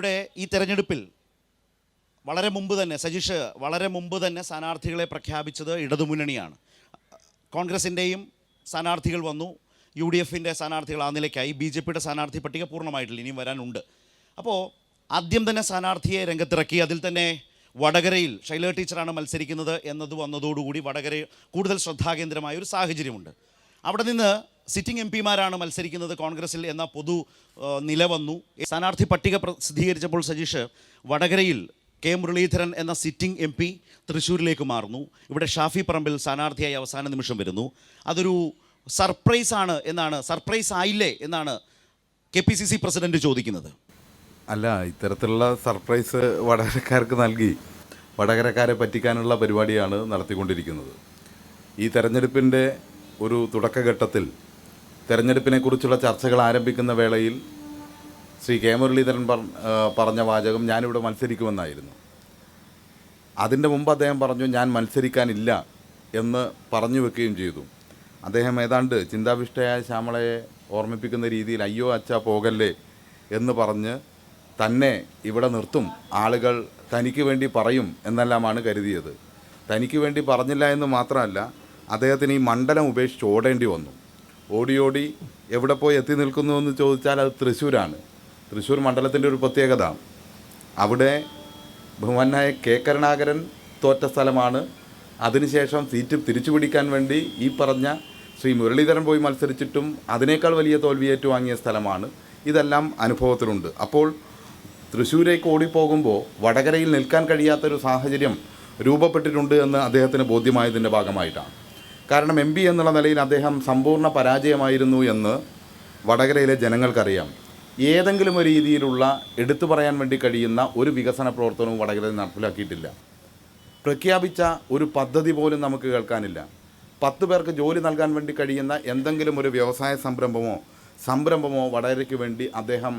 ഇവിടെ ഈ തെരഞ്ഞെടുപ്പിൽ വളരെ മുമ്പ് തന്നെ സജീഷ് വളരെ മുമ്പ് തന്നെ സ്ഥാനാർത്ഥികളെ പ്രഖ്യാപിച്ചത് ഇടതുമുന്നണിയാണ്. കോൺഗ്രസിന്റെയും സ്ഥാനാർത്ഥികൾ വന്നു യു ഡി എഫിന്റെ സ്ഥാനാർത്ഥികൾ ആ നിലയ്ക്കായി ബി ജെ പിയുടെ സ്ഥാനാർത്ഥി പട്ടിക പൂർണമായിട്ടില്ല ഇനിയും വരാനുണ്ട്. അപ്പോൾ ആദ്യം തന്നെ സ്ഥാനാർത്ഥിയെ രംഗത്തിറക്കി അതിൽ തന്നെ വടകരയിൽ ശൈല ടീച്ചറാണ് മത്സരിക്കുന്നത് എന്നത് വന്നതോടുകൂടി വടകര കൂടുതൽ ശ്രദ്ധാകേന്ദ്രമായ ഒരു സാഹചര്യമുണ്ട്. അവിടെ നിന്ന് സിറ്റിംഗ് എം പിമാരാണ് മത്സരിക്കുന്നത് കോൺഗ്രസിൽ എന്ന പൊതു നിലവന്നു നില വന്നു. സ്ഥാനാർത്ഥി പട്ടിക പ്രസിദ്ധീകരിച്ചപ്പോൾ സജീഷ് വടകരയിൽ കെ മുരളീധരൻ എന്ന സിറ്റിംഗ് എം പി തൃശ്ശൂരിലേക്ക് മാറുന്നു. ഇവിടെ ഷാഫി പറമ്പിൽ സ്ഥാനാർത്ഥിയായി അവസാന നിമിഷം വരുന്നു. അതൊരു സർപ്രൈസ് ആണ് എന്നാണ് സർപ്രൈസ് ആയില്ലേ എന്നാണ് K P C C president ചോദിക്കുന്നത്. അല്ല ഇത്തരത്തിലുള്ള സർപ്രൈസ് വടകരക്കാർക്ക് നൽകി വടകരക്കാരെ പറ്റിക്കാനുള്ള പരിപാടിയാണ് നടത്തിക്കൊണ്ടിരിക്കുന്നത്. ഈ തെരഞ്ഞെടുപ്പിന്റെ ഒരു തുടക്കഘട്ടത്തിൽ തെരഞ്ഞെടുപ്പിനെക്കുറിച്ചുള്ള ചർച്ചകൾ ആരംഭിക്കുന്ന വേളയിൽ ശ്രീ കെ മുരളീധരൻ പറഞ്ഞ വാചകം ഞാനിവിടെ മത്സരിക്കുമെന്നായിരുന്നു. അതിന്റെ മുമ്പ് അദ്ദേഹം പറഞ്ഞു ഞാൻ മത്സരിക്കാനില്ല എന്ന് പറഞ്ഞു വെക്കുകയും ചെയ്തു. അദ്ദേഹം ഏതാണ്ട് ചിന്താവിഷ്ടയായ ശ്യാമളയെ ഓർമ്മിപ്പിക്കുന്ന രീതിയിൽ അയ്യോ അച്ഛ പോകല്ലേ എന്ന് പറഞ്ഞ് തന്നെ ഇവിടെ നിർത്തും. ആളുകൾ തനിക്ക് വേണ്ടി പറയും എന്നെല്ലാമാണ് കരുതിയത്. തനിക്ക് വേണ്ടി പറഞ്ഞില്ല എന്ന് മാത്രമല്ല അദ്ദേഹത്തിന് ഈ മണ്ഡലം ഉപേക്ഷിച്ച് ഓടേണ്ടി വന്നു. ഓടി ഓടി എവിടെ പോയി എത്തി നിൽക്കുന്നു എന്ന് ചോദിച്ചാൽ അത് തൃശ്ശൂരാണ്. തൃശ്ശൂർ മണ്ഡലത്തിന്റെ ഒരു പ്രത്യേകത. അവിടെ ബഹുമാനായ കെ കരുണാകരൻ തോറ്റ സ്ഥലമാണ്. അതിനുശേഷം സീറ്റ് തിരിച്ചു പിടിക്കാൻ വേണ്ടി ഈ പറഞ്ഞ ശ്രീ മുരളീധരൻ പോയി മത്സരിച്ചിട്ടും അതിനേക്കാൾ വലിയ തോൽവി ഏറ്റുവാങ്ങിയ സ്ഥലമാണ്. ഇതെല്ലാം അനുഭവത്തിലുണ്ട്. അപ്പോൾ തൃശ്ശൂരേക്ക് ഓടിപ്പോകുമ്പോൾ വടകരയിൽ നിൽക്കാൻ കഴിയാത്തൊരു സാഹചര്യം രൂപപ്പെട്ടിട്ടുണ്ട് എന്ന് അദ്ദേഹത്തിന് ബോധ്യമായതിന്റെ ഭാഗമായിട്ടാണ്. കാരണം എം പി എന്നുള്ള നിലയിൽ അദ്ദേഹം സമ്പൂർണ പരാജയമായിരുന്നു എന്ന് വടകരയിലെ ജനങ്ങൾക്കറിയാം. ഏതെങ്കിലും ഒരു രീതിയിലുള്ള എടുത്തു പറയാൻ വേണ്ടി കഴിയുന്ന ഒരു വികസന പ്രവർത്തനവും വടകരയിൽ നടപ്പിലാക്കിയിട്ടില്ല. പ്രഖ്യാപിച്ച ഒരു പദ്ധതി പോലും നമുക്ക് കേൾക്കാനില്ല. പത്ത് പേർക്ക് ജോലി നൽകാൻ വേണ്ടി കഴിയുന്ന എന്തെങ്കിലും ഒരു വ്യവസായ സംരംഭമോ സംരംഭമോ വടകരയ്ക്ക് വേണ്ടി അദ്ദേഹം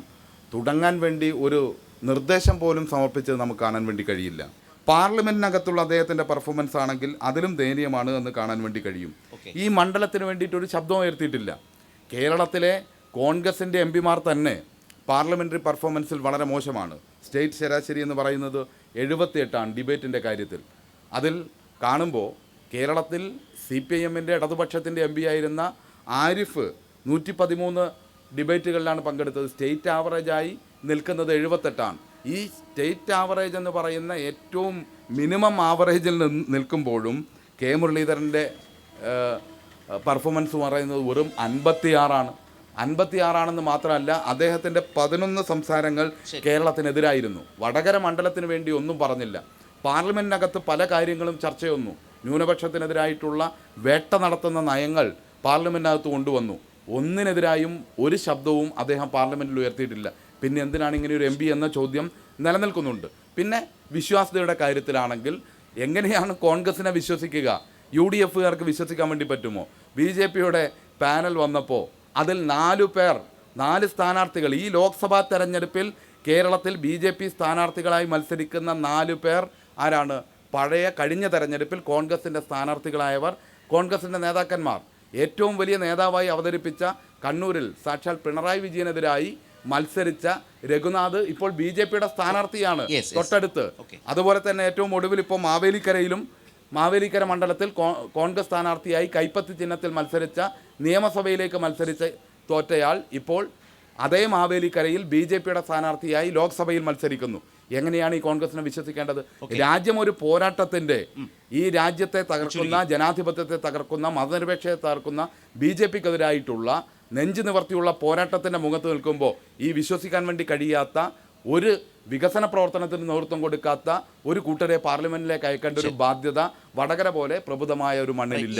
തുടങ്ങാൻ വേണ്ടി ഒരു നിർദ്ദേശം പോലും സമർപ്പിച്ചത് നമുക്ക് കാണാൻ വേണ്ടി കഴിയില്ല. പാർലമെന്റിനകത്തുള്ള അദ്ദേഹത്തിന്റെ പെർഫോമൻസ് ആണെങ്കിൽ അതിലും ദയനീയമാണ് എന്ന് കാണാൻ വേണ്ടി കഴിയും. ഈ മണ്ഡലത്തിന് വേണ്ടിയിട്ട് ഒരു ശബ്ദം ഉയർത്തിയിട്ടില്ല. കേരളത്തിലെ കോൺഗ്രസിന്റെ എം പിമാർ തന്നെ പാർലമെന്ററി പെർഫോമൻസിൽ വളരെ മോശമാണ്. സ്റ്റേറ്റ് ശരാശരി എന്ന് പറയുന്നത് എഴുപത്തിയെട്ടാണ് ഡിബേറ്റിന്റെ കാര്യത്തിൽ. അതിൽ കാണുമ്പോൾ കേരളത്തിൽ സി പി ഐ എമ്മിന്റെ ഇടതുപക്ഷത്തിന്റെ എം പി ആയിരുന്ന ആരിഫ് നൂറ്റി പതിമൂന്ന് ഡിബേറ്റുകളിലാണ് പങ്കെടുത്തത്. സ്റ്റേറ്റ് ആവറേജായി നിൽക്കുന്നത് എഴുപത്തെട്ടാണ് ഈ സ്റ്റേറ്റ് ആവറേജ് എന്ന് പറയുന്ന ഏറ്റവും മിനിമം ആവറേജിൽ നിന്ന് നിൽക്കുമ്പോഴും കെ മുരളീധരന്റെ പെർഫോമൻസ് പറയുന്നത് വെറും അൻപത്തിയാറാണ്. അൻപത്തിയാറാണെന്ന് മാത്രമല്ല അദ്ദേഹത്തിന്റെ പതിനൊന്ന് സംസാരങ്ങൾ കേരളത്തിനെതിരായിരുന്നു. വടകര മണ്ഡലത്തിന് വേണ്ടി ഒന്നും പറഞ്ഞില്ല. പാർലമെന്റിനകത്ത് പല കാര്യങ്ങളും ചർച്ചയൊന്നു. ന്യൂനപക്ഷത്തിനെതിരായിട്ടുള്ള വേട്ട നടത്തുന്ന നയങ്ങൾ പാർലമെന്റിനകത്ത് കൊണ്ടുവന്നു. ഒന്നിനെതിരായും ഒരു ശബ്ദവും അദ്ദേഹം പാർലമെന്റിൽ ഉയർത്തിയിട്ടില്ല. പിന്നെ എന്തിനാണ് ഇങ്ങനെ ഒരു എം പി എന്ന ചോദ്യം നിലനിൽക്കുന്നുണ്ട്? പിന്നെ വിശ്വാസ്യതയുടെ കാര്യത്തിലാണെങ്കിൽ എങ്ങനെയാണ് കോൺഗ്രസിനെ വിശ്വസിക്കുക? യു ഡി എഫുകാർക്ക് വിശ്വസിക്കാൻ വേണ്ടി പറ്റുമോ? ബി ജെ പിയുടെ പാനൽ വന്നപ്പോൾ അതിൽ നാലു പേർ നാല് സ്ഥാനാർത്ഥികൾ ഈ ലോക്സഭാ തെരഞ്ഞെടുപ്പിൽ കേരളത്തിൽ ബി ജെ പി സ്ഥാനാർത്ഥികളായി മത്സരിക്കുന്ന നാലു പേർ ആരാണ്? പഴയ കഴിഞ്ഞ തെരഞ്ഞെടുപ്പിൽ കോൺഗ്രസിന്റെ സ്ഥാനാർത്ഥികളായവർ കോൺഗ്രസിന്റെ നേതാക്കന്മാർ. ഏറ്റവും വലിയ നേതാവായി അവതരിപ്പിച്ച കണ്ണൂരിൽ സാക്ഷാൽ പിണറായി വിജയനെതിരായി മത്സരിച്ച രഘുനാഥ് ഇപ്പോൾ ബി ജെ പിയുടെ സ്ഥാനാർത്ഥിയാണ്. തൊട്ടടുത്ത്. അതുപോലെ തന്നെ ഏറ്റവും ഒടുവിൽ ഇപ്പോൾ മാവേലിക്കരയിലും മാവേലിക്കര മണ്ഡലത്തിൽ കോൺഗ്രസ് സ്ഥാനാർത്ഥിയായി കൈപ്പത്തി ചിഹ്നത്തിൽ മത്സരിച്ച നിയമസഭയിലേക്ക് മത്സരിച്ച തോറ്റയാൾ ഇപ്പോൾ അതേ മാവേലിക്കരയിൽ ബി ജെ പിയുടെ സ്ഥാനാർത്ഥിയായി ലോക്സഭയിൽ മത്സരിക്കുന്നു. എങ്ങനെയാണ് ഈ കോൺഗ്രസിനെ വിശ്വസിക്കേണ്ടത്? രാജ്യം ഒരു പോരാട്ടത്തിന്റെ ഈ രാജ്യത്തെ തകർക്കുന്ന ജനാധിപത്യത്തെ തകർക്കുന്ന മതനിരപേക്ഷയെ തകർക്കുന്ന ബി ജെ പിക്കെതിരായിട്ടുള്ള നെഞ്ചു നിവർത്തിയുള്ള പോരാട്ടത്തിന്റെ മുഖത്ത് നിൽക്കുമ്പോൾ ഈ വിശ്വസിക്കാൻ വേണ്ടി കഴിയാത്ത ഒരു വികസന പ്രവർത്തനത്തിന് നേതൃത്വം കൊടുക്കാത്ത ഒരു കൂട്ടരെ പാർലമെന്റിലേക്ക് അയക്കേണ്ട ഒരു ബാധ്യത വടകര പോലെ പ്രബുദ്ധമായ ഒരു മണ്ണിലില്ല.